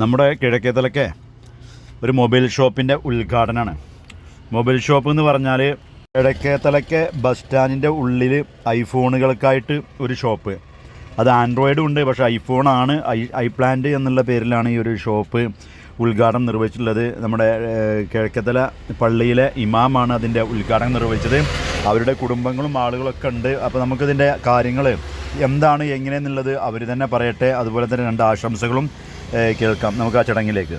നമ്മുടെ കിഴക്കേത്തലക്കെ ഒരു മൊബൈൽ ഷോപ്പിന്റെ ഉദ്ഘാടനമാണ് മൊബൈൽ ഷോപ്പ് എന്ന് പറഞ്ഞാൽ കിഴക്കേത്തലക്കെ ബസ് സ്റ്റാൻഡിന്റെ ഉള്ളിൽ ഐഫോണുകൾക്കായിട്ട് ഒരു ഷോപ്പ്. അത് ആൻഡ്രോയിഡും ഉണ്ട് പക്ഷേ ഐഫോണാണ് ഐ ഐ പ്ലാന്റ് എന്നുള്ള പേരിലാണ് ഈ ഒരു ഷോപ്പ് ഉദ്ഘാടനം നിർവഹിച്ചിട്ടുള്ളത്. നമ്മുടെ കിഴക്കത്തല പള്ളിയിലെ ഇമാമാണ് അതിന്റെ ഉദ്ഘാടനം നിർവഹിച്ചത്. അവരുടെ കുടുംബങ്ങളും ആളുകളൊക്കെ ഉണ്ട്. അപ്പോൾ നമുക്കിതിന്റെ കാര്യങ്ങൾ എന്താണ് എങ്ങനെയെന്നുള്ളത് അവർ തന്നെ പറയട്ടെ. അതുപോലെ തന്നെ രണ്ട് ആശംസകളും കേൾക്കാം. നമുക്ക് ആ ചടങ്ങിലേക്ക്.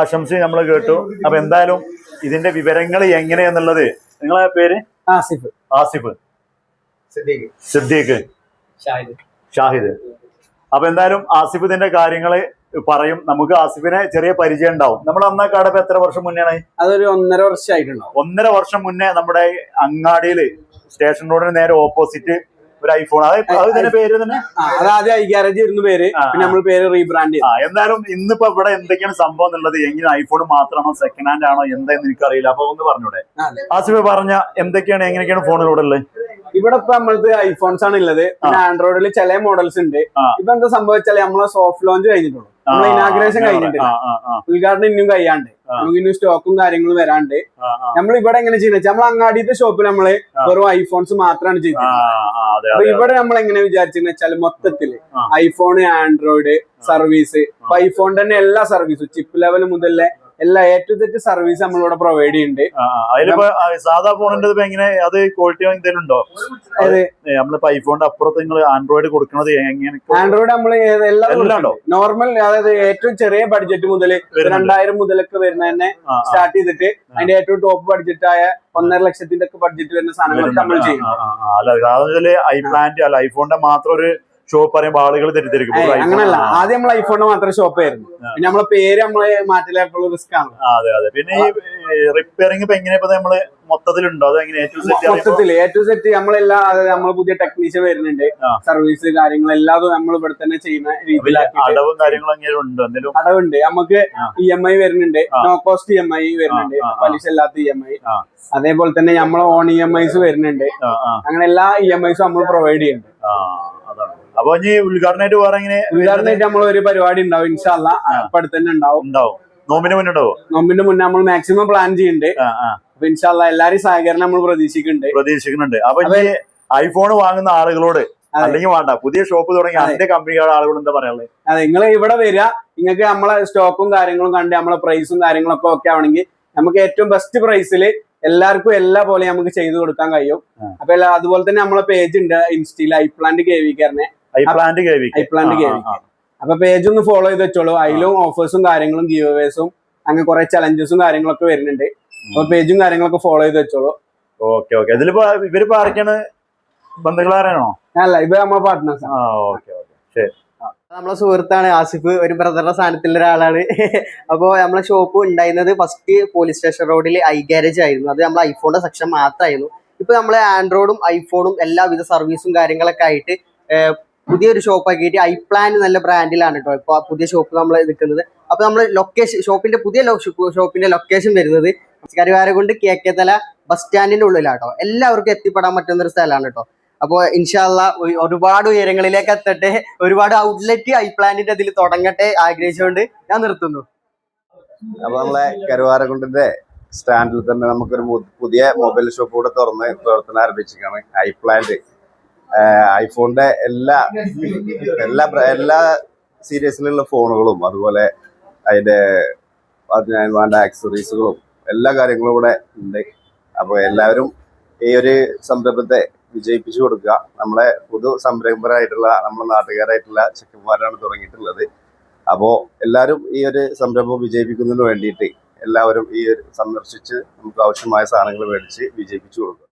ആശംസ നമ്മൾ കേട്ടു. അപ്പൊ എന്തായാലും ഇതിന്റെ വിവരങ്ങൾ എങ്ങനെയെന്നുള്ളത് നിങ്ങളെ പേര്? ആസിഫ്. ആസിഫ്. സിദ്ദീഖ്. സിദ്ദീഖ്. ഷാഹിദ്. ഷാഹിദ്. അപ്പൊ എന്തായാലും ആസിഫ് ഇതിന്റെ കാര്യങ്ങൾ പറയും. നമുക്ക് ആസിഫിനെ ചെറിയ പരിചയം ഉണ്ടാവും. നമ്മൾ അന്ന് കടപ്പ് എത്ര വർഷം മുന്നേ അതൊരു ഒന്നര വർഷമായിട്ടുണ്ടാവും. ഒന്നര വർഷം മുന്നേ നമ്മുടെ അങ്ങാടിയിൽ സ്റ്റേഷൻ റോഡിന് നേരെ ഓപ്പോസിറ്റ് ഒരു ഐഫോൺ അത് അത് പേര് തന്നെ? അത് ആദ്യം ഐ ഗ്യാരേജ് ആയിരുന്നു പേര് പിന്നെ നമ്മൾ പേര് റീബ്രാൻഡ് ചെയ്തു. എന്തായാലും ഇന്നിപ്പോ ഇവിടെ എന്തൊക്കെയാണ് സംഭവം എന്നുള്ളത്? എങ്ങനെ ഐഫോൺ മാത്രമാണോ സെക്കൻഡ് ഹാൻഡ് ആണോ എന്താന്ന് എനിക്കറിയില്ല. അപ്പൊ ഒന്ന് പറഞ്ഞൂടെ? ആസിഫ് പറഞ്ഞ എന്തൊക്കെയാണ് എങ്ങനെയൊക്കെയാണ് ഫോണിലൂടെ ഉള്ളത്? ഇവിടെ ഇപ്പൊ നമ്മളത് ഐഫോൺസ് ആണ് ഉള്ളത് പിന്നെ ആൻഡ്രോയിഡിൽ ചില മോഡൽസ് ഉണ്ട്. ഇപ്പൊ എന്താ സംഭവിച്ചാൽ നമ്മളെ സോഫ്റ്റ് ലോഞ്ച് കഴിഞ്ഞിട്ടുള്ളൂ. നമ്മളെ ഇനാഗ്രേഷൻ കഴിഞ്ഞിട്ടില്ല. ആ, ഉദ്ഘാടനം ഇനിയും കഴിയാണ്ട്. നമുക്ക് ഇനി സ്റ്റോക്കും കാര്യങ്ങളും വരാണ്ട്. നമ്മൾ ഇവിടെ എങ്ങനെ ചെയ്യുന്നത് നമ്മൾ അങ്ങാടിയത്തെ ഷോപ്പിൽ നമ്മൾ വെറും ഐഫോൺസ് മാത്രമാണ് ചെയ്തിട്ടുള്ളത് അപ്പൊ ഇവിടെ നമ്മൾ എങ്ങനെ വിചാരിച്ചെന്ന് വെച്ചാൽ മൊത്തത്തിൽ. ഐഫോൺ ആൻഡ്രോയിഡ് സർവീസ് ഐഫോൺ തന്നെ എല്ലാ സർവീസും ചിപ്പ് ലെവൽ മുതലേ എല്ലാ എ ടു സെറ്റ് സർവീസ് നമ്മളിവിടെ പ്രൊവൈഡ് ചെയ്യുന്നുണ്ട്. അതിലിപ്പോ സാധാ ഫോണിന്റെ എങ്ങനെ അത് ക്വാളിറ്റി എന്തെങ്കിലും ഉണ്ടോ നമ്മളിപ്പോ ഐഫോണിന്റെ അപ്പുറത്ത് നിങ്ങൾ ആൻഡ്രോയിഡ് കൊടുക്കുന്നത് എങ്ങനെ ആൻഡ്രോയിഡ് നമ്മൾ എല്ലാം? നോർമൽ അതായത് ഏറ്റവും ചെറിയ ബഡ്ജറ്റ് മുതൽ. രണ്ടായിരം മുതലൊക്കെ വരുന്ന തന്നെ. സ്റ്റാർട്ട് ചെയ്തിട്ട് അതിന്റെ ഏറ്റവും ടോപ്പ് ബഡ്ജറ്റ് ആയ ഒന്നര ലക്ഷത്തിന്റെ ഒക്കെ ബഡ്ജറ്റ് വരുന്ന സാധനങ്ങളൊക്കെ നമ്മൾ ചെയ്യും. അല്ല ഐ പ്ലാന്റ് അല്ല ഐഫോണിന്റെ മാത്രം ഒരു ഷോപ്പ് പറയുമ്പോൾ ആളുകൾ തെറ്റിദ്ധരിക്കും. അങ്ങനല്ല. ആദ്യം നമ്മൾ ഐഫോണിന് മാത്രം ഷോപ്പ് ആയിരുന്നു. പിന്നെ നമ്മളെ പേര് നമ്മളെ മാറ്റിലായിട്ടുള്ള റിസ്ക് ആണ്. അതെ അതെ. പിന്നെ ഈ റിപ്പയറിംഗ് ഇപ്പൊ എങ്ങനെ ഇപ്പൊ നമ്മൾ മൊത്തത്തിലുണ്ടോ? അത് എങ്ങനെ ഏറ്റവും സെറ്റ് മൊത്തത്തിൽ എ ടു സെറ്റ് നമ്മളെല്ലാം നമ്മൾ പുതിയ ടെക്നീഷ്യൻ വരുന്നുണ്ട്. സർവീസ് കാര്യങ്ങൾ എല്ലാതും നമ്മൾ ഇവിടെ തന്നെ ചെയ്യുന്ന രീതിയിലാക്കി അടവും കാര്യങ്ങളും ഉണ്ട്? എന്തെങ്കിലും അടവുണ്ട്. നമുക്ക്. ഇ എം ഐ വരുന്നുണ്ട്. No cost E M I വരുന്നുണ്ട്. പലിശ ഇല്ലാത്ത ഇ എം ഐ അതേപോലെ തന്നെ നമ്മളെ ഓൺ ഇ എം ഐസ് വരുന്നുണ്ട്. അങ്ങനെ എല്ലാ ഇ എം ഐസും നമ്മൾ പ്രൊവൈഡ് ചെയ്യുന്നുണ്ട്. അപ്പൊ ഇനി ഉദ്ഘാടനമായിട്ട് വേറെ ഇങ്ങനെ ഉദാഹരണമായിട്ട് നമ്മൾ ഒരു പരിപാടി ഉണ്ടാവും ഇൻഷാല്ല അപ്പൊ അടുത്ത് തന്നെ ഉണ്ടാവും. ഉണ്ടാവും മുന്നേ ഉണ്ടാവും? നോമ്പിന്റെ മുന്നേ നമ്മൾ മാക്സിമം പ്ലാൻ ചെയ്യുന്നുണ്ട് ആ ആ. അപ്പൊ ഇൻഷാല്ല എല്ലാരും സഹകരണം നമ്മൾ പ്രതീക്ഷിക്കുന്നുണ്ട് പ്രതീക്ഷിക്കുന്നുണ്ട്. അപ്പൊ ഐഫോൺ വാങ്ങുന്ന ആളുകളോട് അല്ലെങ്കിൽ വേണ്ട പുതിയ ഷോപ്പ് തുടങ്ങി അതെ. അതിന്റെ കമ്പനികളുടെ ആളുകളോട് എന്താ പറയാനുള്ളത്? അതെ നിങ്ങൾ ഇവിടെ വരിക. നിങ്ങൾക്ക് നമ്മളെ സ്റ്റോക്കും കാര്യങ്ങളും കണ്ട് നമ്മളെ പ്രൈസും കാര്യങ്ങളൊക്കെ ഒക്കെ ആണെങ്കിൽ നമുക്ക് ഏറ്റവും ബെസ്റ്റ് പ്രൈസിൽ എല്ലാവർക്കും എല്ലാ പോലെ നമുക്ക് ചെയ്തു കൊടുക്കാൻ കഴിയും. അപ്പൊ എല്ലാ അതുപോലെ തന്നെ നമ്മളെ പേജ് ഉണ്ട് ഇൻസ്റ്റയിൽ iPlant K V iPlant K അപ്പൊ പേജ് ഒന്ന് ഫോളോ ചെയ്ത് വെച്ചോളൂ. അതിലും ഓഫേഴ്സും കാര്യങ്ങളും ഗീവേഴ്സും അങ്ങനെ കുറെ ചലഞ്ചസും കാര്യങ്ങളൊക്കെ വരുന്നുണ്ട്. അപ്പൊ പേജും കാര്യങ്ങളൊക്കെ ഫോളോ ചെയ്ത് വെച്ചോളൂ. ഓക്കെ ഓക്കെ ഇതിലിപ്പോ ഇവരിപ്പോ ആരൊക്കെയാണ്? ബന്ധുക്കളാരാണോ അല്ല ഇവ നമ്മളെ പാർട്ട്നേഴ്സ് ആ ഓക്കെ ഓക്കെ ശരി. നമ്മളെ സുഹൃത്താണ് ആസിഫ്. ഒരു ബ്രദറുടെ സ്ഥാനത്തുള്ള ഒരാളാണ്. അപ്പോൾ നമ്മളെ ഷോപ്പ് ഉണ്ടായിരുന്നത് ഫസ്റ്റ് പോലീസ് സ്റ്റേഷൻ റോഡിൽ ഐ ഗാരേജ് ആയിരുന്നു. അത് നമ്മളെ ഐഫോണിന്റെ സെക്ഷൻ മാത്രമായിരുന്നു. ഇപ്പൊ നമ്മളെ ആൻഡ്രോയിഡും ഐഫോണും എല്ലാവിധ സർവീസും കാര്യങ്ങളൊക്കെ ആയിട്ട് പുതിയൊരു ഷോപ്പ് ആക്കിയിട്ട് ഐ പ്ലാൻ നല്ല ബ്രാൻഡിലാണ് കേട്ടോ ഇപ്പോൾ പുതിയ ഷോപ്പ് നമ്മൾ നിൽക്കുന്നത് അപ്പൊ നമ്മൾ ലൊക്കേഷൻ ഷോപ്പിന്റെ പുതിയ ഷോപ്പിന്റെ ലൊക്കേഷൻ വരുന്നത് കരുവാര കൊണ്ട് കെ കെ തല ബസ് സ്റ്റാൻഡിന്റെ ഉള്ളിലാട്ടോ. എല്ലാവർക്കും എത്തിപ്പെടാൻ പറ്റുന്ന ഒരു സ്ഥലമാണ് കേട്ടോ അപ്പോൾ ഇൻഷാല്ല ഒരുപാട് ഉയരങ്ങളിലേക്ക് എത്തട്ടെ. ഒരുപാട് ഔട്ട്ലെറ്റ് ഐ പ്ലാനിന്റെ അതിൽ തുടങ്ങട്ടെ ആഗ്രഹിച്ചുകൊണ്ട് ഞാൻ നിർത്തുന്നു. അപ്പൊ നമ്മളെ കരുവാരകുണ്ടിന്റെ സ്റ്റാൻഡിൽ തന്നെ നമുക്കൊരു പുതിയ മൊബൈൽ ഷോപ്പ് കൂടെ തുറന്ന് പ്രവർത്തനം ആരംഭിച്ചിരിക്കുകയാണ് ഐപ്ലാന്റ് ഐഫോണിന്റെ എല്ലാ എല്ലാ എല്ലാ സീരീസിലുള്ള ഫോണുകളും അതുപോലെ അതിന്റെ അതിന് വേണ്ട ആക്സറീസുകളും എല്ലാ കാര്യങ്ങളും ഇവിടെ ഉണ്ട്. അപ്പോൾ എല്ലാവരും ഈ ഒരു സംരംഭത്തെ വിജയിപ്പിച്ചു കൊടുക്കുക. നമ്മളെ പുതു സംരംഭരായിട്ടുള്ള നമ്മുടെ നാട്ടുകാരായിട്ടുള്ള ചെക്കന്മാരാണ് തുടങ്ങിയിട്ടുള്ളത്. അപ്പോൾ എല്ലാവരും ഈ ഒരു സംരംഭം വിജയിപ്പിക്കുന്നതിന് വേണ്ടിയിട്ട് എല്ലാവരും ഈ ഒരു സന്ദർശിച്ച് നമുക്ക് ആവശ്യമായ സാധനങ്ങൾ മേടിച്ച് വിജയിപ്പിച്ചു കൊടുക്കുക.